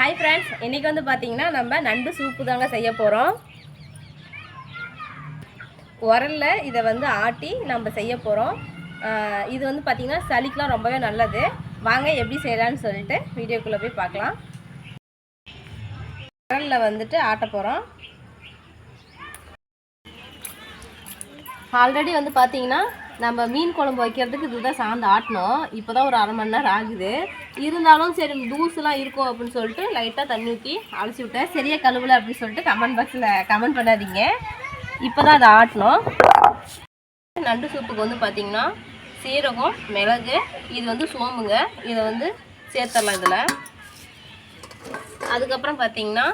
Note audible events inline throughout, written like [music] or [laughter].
Hi friends இன்றைக்கி வந்து பார்த்திங்கன்னா நம்ம நண்டு சூப்பு தாங்க செய்ய போகிறோம் உரலில் இதை வந்து ஆட்டி நம்ம செய்ய போகிறோம் இது வந்து பார்த்திங்கன்னா சளிக்கெலாம் ரொம்பவே நல்லது. வாங்க எப்படி செய்யலான்னு சொல்லிட்டு வீடியோக்குள்ளே போய் பார்க்கலாம். உரலில் வந்துட்டு ஆட்ட போகிறோம் ஆல்ரெடி வந்து பார்த்திங்கன்னா நம்ம மீன் குழம்பு வைக்கிறதுக்கு இதுதான் சார்ந்து ஆட்டணும். இப்போ தான் ஒரு அரை மணி நேரம் ஆகுது. இருந்தாலும் சரி தூசுலாம் இருக்கும் அப்படின்னு சொல்லிட்டு லைட்டாக தண்ணி ஊற்றி அழைச்சி விட்டேன். சரியாக கழுவலை அப்படின்னு சொல்லிட்டு கமெண்ட் பாக்ஸில் கமெண்ட் பண்ணாதீங்க. இப்போ தான் அதை ஆட்டணும். நண்டு சூப்புக்கு வந்து பார்த்திங்கன்னா சீரகம் மிளகு இது வந்து சோம்புங்க. இதை வந்து சேர்த்துடலாம் இதில். அதுக்கப்புறம் பார்த்திங்கன்னா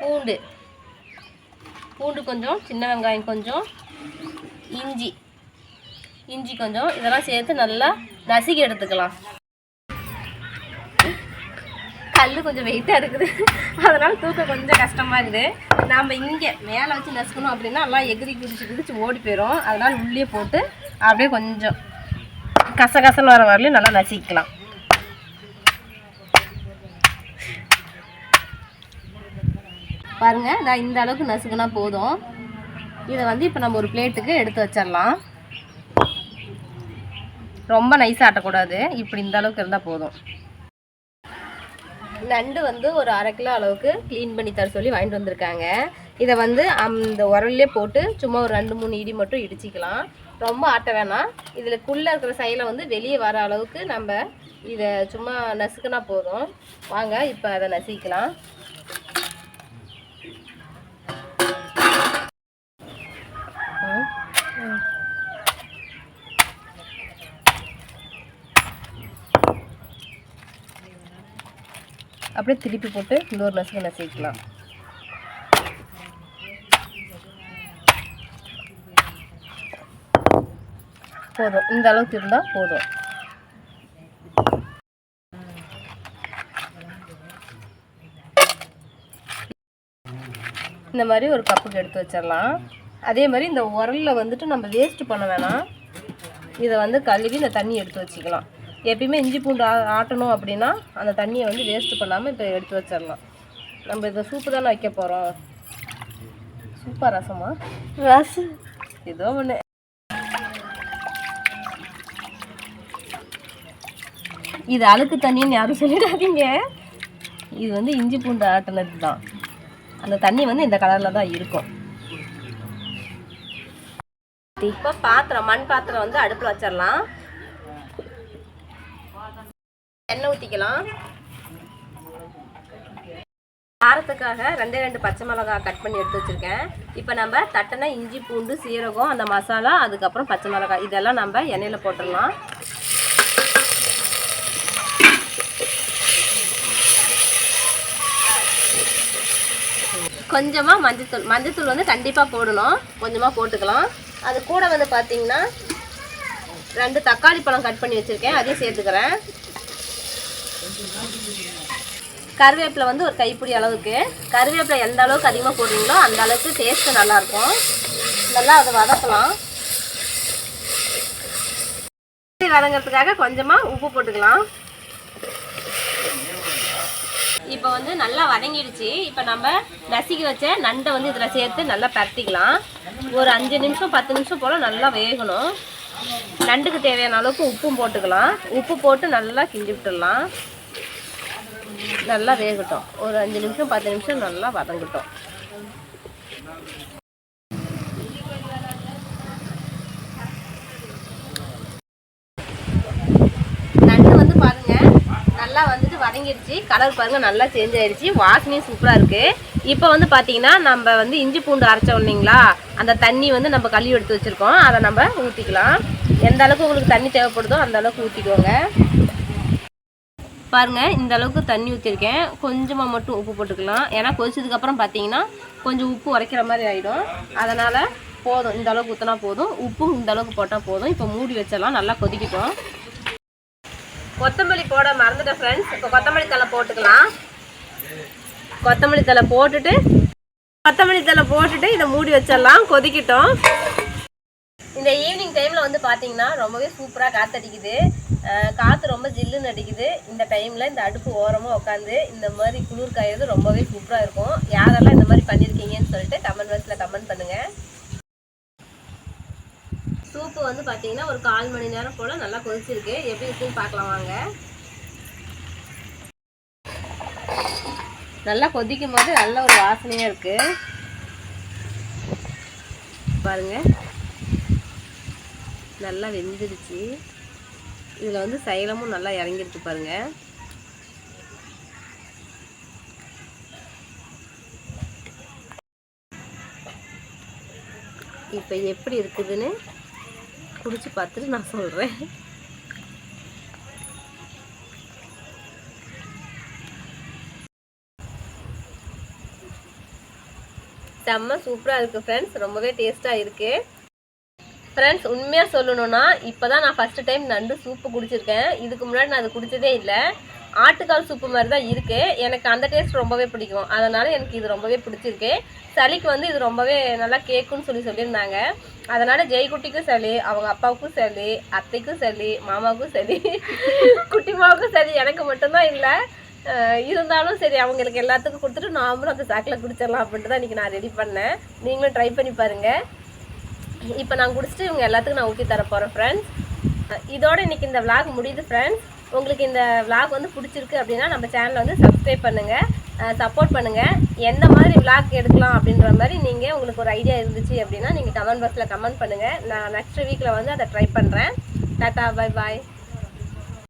பூண்டு. பூண்டு கொஞ்சம் சின்ன வெங்காயம் கொஞ்சம் இஞ்சி. இஞ்சி கொஞ்சம். இதெல்லாம் சேர்த்து நல்லா நசுக்கி எடுத்துக்கலாம். கல் கொஞ்சம் வெயிட்டாக இருக்குது. அதனால் தூக்க கொஞ்சம் கஷ்டமாக இருக்குது. நாம் இங்கே மேலே வச்சு நசுக்கணும் அப்படின்னா நல்லா எகிரி குதிச்சு குதிச்சு ஓடி போயிடும் அதனால் உள்ளே போட்டு அப்படியே கொஞ்சம் கச கசன்னு வர வரலையும் நல்லா நசிக்கலாம் பாருங்கள் நான் இந்த அளவுக்கு நசுக்குனா போதும். இதை வந்து இப்போ நம்ம ஒரு பிளேட்டுக்கு எடுத்து வச்சிடலாம். ரொம்ப நைஸ் ஆட்டக்கூடாது. இப்படி இந்த அளவுக்கு இருந்தால் போதும். நண்டு வந்து ஒரு அரை கிலோ அளவுக்கு க்ளீன் பண்ணி தர சொல்லி வாங்கிட்டு வந்திருக்காங்க. இதை வந்து அந்த உரல்லே போட்டு சும்மா ஒரு ரெண்டு மூணு இடி மட்டும் இடிச்சிக்கலாம். ரொம்ப ஆட்ட வேணாம். இதில் குள்ளே இருக்கிற சைடில் வந்து வெளியே வர அளவுக்கு நம்ம இதை சும்மா நசுக்குனா போதும். வாங்க இப்போ அதை நசிக்கலாம் அப்படியே திருப்பி போட்டு இன்னொரு நசுக்கு நசுக்கலாம் போதும். இந்த அளவுக்கு இருந்தால் போதும். இந்த மாதிரி ஒரு கப்புக்கு எடுத்து வச்சிடலாம். அதே மாதிரி இந்த உரலில் வந்துட்டு நம்ம வேஸ்ட் பண்ண வேணாம். இதை வந்து கழுவி இந்த தண்ணி எடுத்து வச்சுக்கலாம். எப்பயுமே இஞ்சி பூண்டு ஆட்டணும் அப்படின்னா அந்த தண்ணியை வந்து வேஸ்ட் பண்ணாமல் இப்போ எடுத்து வச்சிடலாம். நம்ம இதை சூப்பு தானே வைக்க போகிறோம் சூப்பர் ரசமா? ரசம். ஏதோ ஒன்று இது அழுக்கு தண்ணின்னு யாரும் சொல்லிடாதீங்க. இது வந்து இஞ்சி பூண்டு ஆட்டினது தான். அந்த தண்ணி வந்து இந்த கலரில் தான் இருக்கும். இப்போ பாத்திரம் மண் பாத்திரம் வந்து அடுப்பில் வச்சிடலாம். எண்ணெய் ஊற்றிக்கலாம் காரத்துக்காக ரெண்டே ரெண்டு பச்சை மிளகாய் கட் பண்ணி எடுத்து வச்சுருக்கேன். இப்போ நம்ம தட்டின இஞ்சி பூண்டு சீரகம் அந்த மசாலா அதுக்கப்புறம் பச்சை மிளகாய் இதெல்லாம் நம்ம எண்ணெயில் போட்டுடலாம். கொஞ்சமாக மஞ்சத்தூள் மஞ்சத்தூள் வந்து கண்டிப்பாக போடணும். கொஞ்சமாக போட்டுக்கலாம். அது கூட வந்து பார்த்தீங்கன்னா ரெண்டு தக்காளி பழம் கட் பண்ணி வச்சுருக்கேன். அதையும் சேர்த்துக்கிறேன். கருவேப்பிலை வந்து ஒரு கைப்பிடி அளவுக்கு. கருவேப்பிலை எந்த அளவுக்கு அதிகமாக போடுறீங்களோ அந்த அளவுக்கு டேஸ்ட்டு நல்லாயிருக்கும். நல்லா அதை வதக்கலாம். வதங்கிறதுக்காக கொஞ்சமாக உப்பு போட்டுக்கலாம். இப்போ வந்து நல்லா வதங்கிடுச்சு. இப்போ நம்ம நசுக்கி வச்ச நண்டை வந்து இதில் சேர்த்து நல்லா பரட்டிக்கலாம். ஒரு அஞ்சு நிமிஷம் பத்து நிமிஷம் போல் நல்லா வேகணும். நண்டுக்கு தேவையான அளவுக்கு உப்பும் போட்டுக்கலாம். உப்பு போட்டு நல்லா கிண்டி விட்டுடலாம். நல்லா வேகட்டும். ஒரு அஞ்சு நிமிஷம் பத்து நிமிஷம் நல்லா வதங்கட்டும். நண்டு வந்து பாருங்க நல்லா வந்துட்டு வதங்கிடுச்சு. கலர் பாருங்க நல்லா சேஞ்ச் ஆயிடுச்சு வாசனையும் சூப்பராக இருக்கு. இப்போ வந்து பார்த்தீங்கன்னா நம்ம வந்து இஞ்சி பூண்டு அரைச்சோம் இல்லைங்களா? அந்த தண்ணி வந்து நம்ம கழுவி எடுத்து வச்சிருக்கோம். அதை நம்ம ஊற்றிக்கலாம் எந்த அளவுக்கு உங்களுக்கு தண்ணி தேவைப்படுதோ அந்த அளவுக்கு ஊற்றிக்கோங்க பாருங்கள் இந்த அளவுக்கு தண்ணி ஊற்றிருக்கேன் கொஞ்சமாக மட்டும் உப்பு போட்டுக்கலாம். ஏன்னா கொதிச்சதுக்கப்புறம் பார்த்தீங்கன்னா கொஞ்சம் உப்பு உரைக்கிற மாதிரி ஆகிடும் அதனால் போதும். இந்த அளவுக்கு ஊற்றினா போதும். உப்பும் இந்த அளவுக்கு போட்டால் போதும். இப்போ மூடி வச்சிடலாம். நல்லா கொதிக்கட்டும். கொத்தமல்லி போட மறந்துட்டேன் ஃப்ரெண்ட்ஸ் இப்போ கொத்தமல்லி தலை போட்டுக்கலாம். கொத்தமல்லி தலை போட்டுட்டு கொத்தமல்லி தலை போட்டுட்டு இதை மூடி வச்சிடலாம். கொதிக்கிட்டோம். இந்த ஈவினிங் டைமில் வந்து பார்த்தீங்கன்னா ரொம்பவே சூப்பராக காற்றடிக்குது காற்று ரொம்ப ஜில்லுன்னு அடிக்குது. இந்த டைமில் இந்த அடுப்பு ஓரமாக உட்காந்து இந்த மாதிரி குளிர் காயறது ரொம்பவே சூப்பராக இருக்கும். யாரெல்லாம் இந்த மாதிரி பண்ணியிருக்கீங்கன்னு சொல்லிட்டு கமெண்ட் பாக்ஸில் கமெண்ட் பண்ணுங்கள் சூப்பு வந்து பார்த்தீங்கன்னா ஒரு கால் மணி நேரம் போல் நல்லா கொதிச்சிருக்கு. எப்படி இருக்குன்னு பார்க்கலாம் வாங்க. நல்லா கொதிக்கும் போது நல்ல ஒரு வாசனையாக இருக்குது பாருங்கள் நல்லா வெந்துடுச்சு. இதில் வந்து சைலமும் நல்லா இறங்கிருக்கு பாருங்கள் இப்போ எப்படி இருக்குதுன்னு குடிச்சு பார்த்துட்டு நான் சொல்கிறேன் செம்ம சூப்பராக இருக்குது ஃப்ரெண்ட்ஸ் ரொம்பவே டேஸ்ட்டாக இருக்குது ஃப்ரெண்ட்ஸ் உண்மையாக சொல்லணும்னா இப்போ தான் நான் ஃபஸ்ட்டு டைம் நண்டு சூப்பு குடிச்சிருக்கேன். இதுக்கு முன்னாடி நான் அது குடிச்சதே இல்லை. ஆட்டுக்கால் சூப்பு மாதிரி தான் இருக்குது எனக்கு அந்த டேஸ்ட் ரொம்பவே பிடிக்கும். அதனால் எனக்கு இது ரொம்பவே பிடிச்சிருக்கு. சளிக்கு வந்து இது ரொம்பவே நல்லா கேட்குன்னு சொல்லி சொல்லியிருந்தாங்க. அதனால் ஜெய்குட்டிக்கும் சளி அவங்க அப்பாவுக்கும் சளி அத்தைக்கும் சளி மாமாவுக்கும் சளி [laughs] குட்டிமாவுக்கும் சளி எனக்கு மட்டும்தான் இல்லை. இருந்தாலும் சரி அவங்களுக்கு எல்லாத்துக்கும் கொடுத்துட்டு நாமளும் அந்த சாக்கில் குடிச்சிடலாம் அப்படின்ட்டு தான் இன்றைக்கி நான் ரெடி பண்ணேன். நீங்களும் ட்ரை பண்ணி பாருங்கள் இப்போ நான் குடிச்சிட்டு இவங்க எல்லாத்துக்கும் நான் ஊற்றி தர போகிறேன் ஃப்ரெண்ட்ஸ் இதோட இன்றைக்கி இந்த விளாக் முடியுது ஃப்ரெண்ட்ஸ் உங்களுக்கு இந்த விளாக் வந்து பிடிச்சிருக்கு அப்படின்னா நம்ம சேனலை வந்து சப்ஸ்கிரைப் பண்ணுங்கள் சப்போர்ட் பண்ணுங்கள் எந்த மாதிரி விளாக் எடுக்கலாம் அப்படின்ற மாதிரி நீங்கள் உங்களுக்கு ஒரு ஐடியா இருந்துச்சு அப்படின்னா நீங்கள் கமெண்ட் பாக்ஸில் கமெண்ட் பண்ணுங்கள் நான் நெக்ஸ்ட் வீக்கில் வந்து அதை ட்ரை பண்ணுறேன் டாட்டா பை பாய்